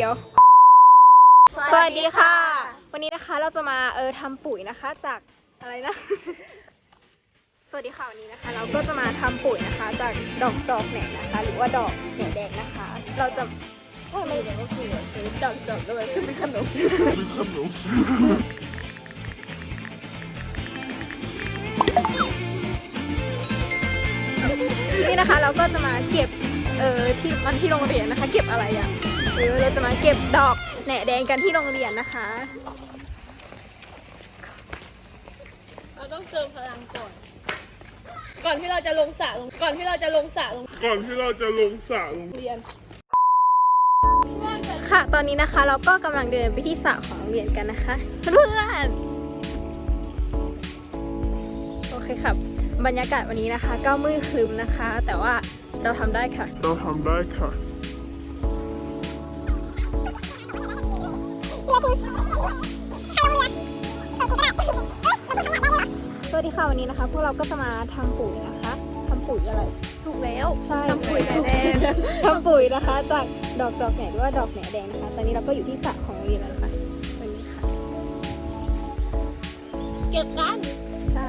ดียว สวัสดีค่ะ วันนี้นะคะเราจะมาเออทำปุ๋ยนะคะจากอะไรนะ สวัสดีค่ะวันนี้นะคะ เราก็จะมาทำปุ๋ยนะคะ จากดอกจอกแหนนะคะ หรือว่าดอกแหนแดงนะคะ เราจะว่าไม่ก็คือซื้อดอกจอกแล้วมันเป็นขนมนี่นะคะเราก็จะมาเก็บเออที่มันที่โรงเรียนนะคะ เก็บอะไรอะ่ะเออเราจะมาเก็บดอกแหน่แดงกันที่โรงเรียนนะคะ เราต้องเติมพลังก่อน ก่อนที่เราจะลงสระลง ก่อนที่เราจะลงสระลง ก่อนที่เราจะลงสระลงเรียน ค่ะ ตอนนี้นะคะเราก็กำลังเดินไปที่สระของโรงเรียนกันนะคะเพื่อนๆโอเคครับบรรยากาศวันนี้นะคะ ก็มืดครึ้มนะคะ แต่ว่าเราทำได้ค่ะ เราทำได้ค่ะ วัสดีค่ะวันนี้นะคะ พวกเราก็จะมาทำปุ๋ยนะคะทำปุ๋ยอะไร ถูกแล้วใช่ทำปุ๋ยแหน่แดงทำปุ๋ยนะคะ จากดอกจอกแหน่หรือว่าดอกแหน่แดงนะคะ ตอนนี้เราก็อยู่ที่สระของโรงเรียนแล้วนะคะวันนี้ค่ะ เก็บกัน ใช่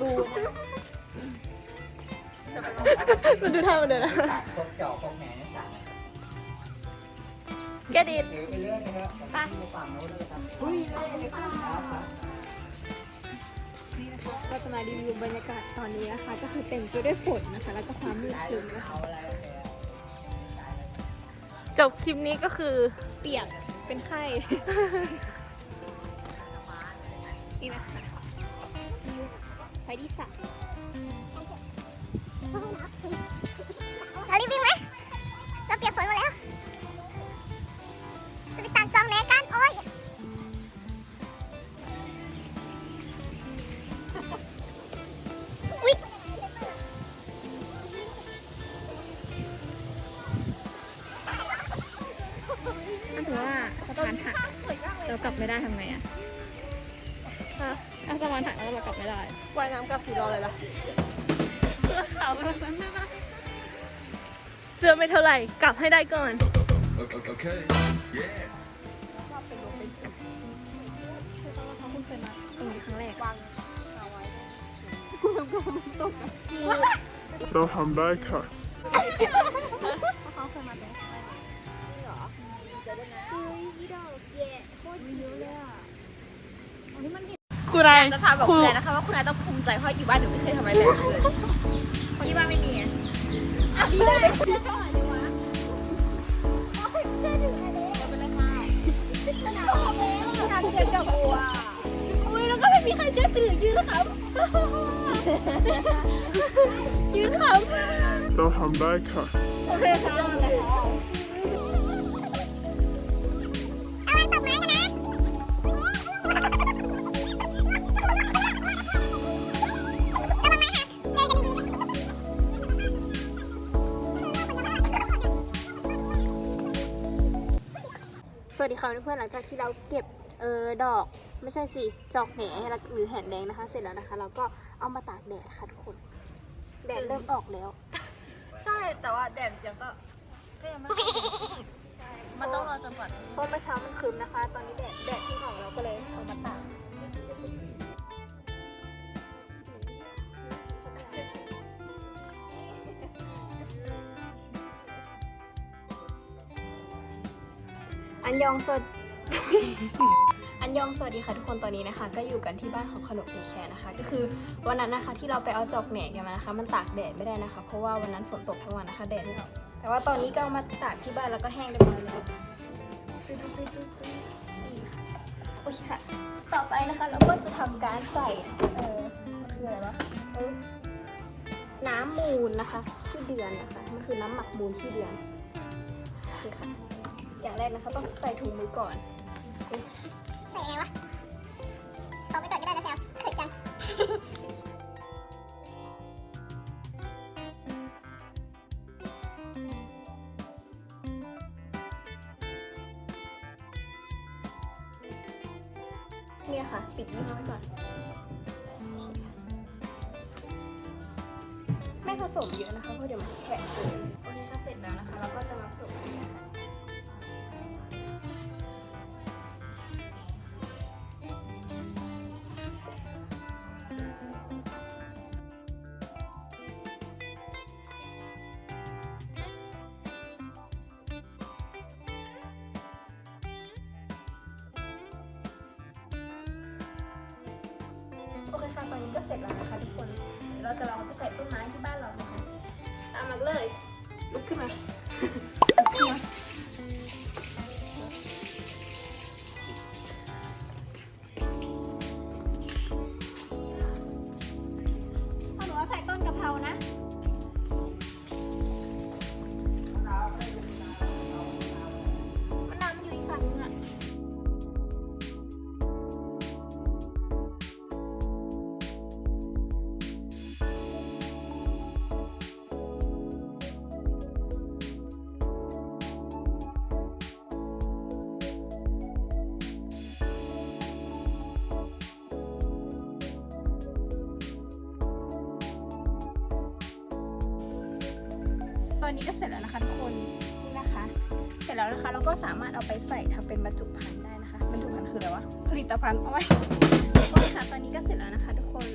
ดูท่ามันเดินนะพวกเจาะพวกแหนเนี่ยสั่งนะครับแกดิดถือไปเรื่อยนะครับที่ฝั่งโน้นเลยครับอุ้ยเลยครับเราจะมารีวิวบรรยากาศตอนนี้นะคะ ก็คือเต็มไปด้วยฝนนะคะ แล้วก็ความมืดครึ้มนะคะเอาอะไรเนี่ยจบคลิปนี้ก็คือเปียกเป็นไข้ นี่นะคะ ไปที่สระเรารีบวิ่งไหมเราเปียกฝนหมดแล้วจะไปตักจองแหนกัน โอ้ยอุ๊ยถ้าถือว่าสะพานหักเรากลับไม่ได้ทำไงอะ ถ้าสะพานหักแล้วเรากลับไม่ได้ว่ายน้ำกับผีรอเลยล่ะเสื้อขาวแบบนั้นนะเสื้อไม่เท่าไหร่ กลับให้ได้ก่อนเ Okay. ขาเพิ่งเคยมาตรงนี้ครั้งแรกเราทำได้ค่ะคุณอะไร จะพาบอกครูคุณนายนะคะว่าคุณนายต้องภูมิใจเพราะอยู่บ้านหนูไม่เคยทำอะไรแบบนี้เลยคนที่บ้านไม่มีไงอุ้ยแล้วก็ไม่มีใครเชื่อถือยืนครับยืนครับเราทำได้ค่ะเอาไว้ต สวัสดีค่ะเพื่อนๆหลังจากที่เราเก็บเออดอกไม่ใช่สิจอกแหนหรือแหนแดงนะคะ เสร็จแล้วนะคะ เราก็เอามาตากแดดค่ะทุกคน แดดเริ่มออกแล้ว ใช่แต่ว่าแดดยังก็ก็ยังไม่ใช่มันต้องรอจนกว่าจะเพราะเมื่อเช้ามันครึ้มนะคะ ตอนนี้แดดแดดที่ออกเราก็เลยเอามาตาก อันยองสด อันยองสวัสดีค่ะทุกคนตอนนี้นะคะ ก็อยู่กันที่บ้านของขนมเอแคร์นะคะ ก็คือวันนั้นนะคะที่เราไปเอาจอกแหนกันมานะคะ มันตากแดดไม่ได้นะคะ เพราะว่าวันนั้นฝนตกทั้งวันนะคะแดดไม่ออกแต่ว่าตอนนี้ก็เอามาตากที่บ้านแล้วก็แห้งเรียบร้อยแล้วนี่ค่ะโอเคค่ะ ต่อไปนะคะเราก็จะทำการใส่เออมันคืออะไรวะเออน้ำมูลนะคะขี้เดือนนะคะมันคือน้ำหมักมูลขี้เดือนโอเคค่ะ อย่างแรกนะคะ ต้องใส่ถุงมือก่อน ใส่ยังไงวะตอบไปก่อนก็ได้นะแซวเขินจังเนี่ยค่ะ ปิดนี่ไว้ก่อน ไม่ผสมเยอะนะคะเพราะเดี๋ยวมันแฉะเกินโอเคค่ะเสร็จแล้ว โอเคค่ะตอนนี้ก็เสร็จแล้วนะคะทุกคนเดี๋ยวเราจะลองไปใส่ต้นไม้ที่บ้านเรานะคะตามมาเลยลุกขึ้นมา อนนี้ก็เสร็จแล้วนะคะทุกคนนี่นะคะ เสร็จแล้วนะคะเราก็สามารถเอาไปใส่ทำเป็นบรรจุภัณฑ์ได้นะคะบรรจุภัณฑ์คืออะไรวะผลิตภัณฑ์เอาไว้โอเคค่ะตอนนี้ก็เสร็จแล้วนะคะ ทุกคน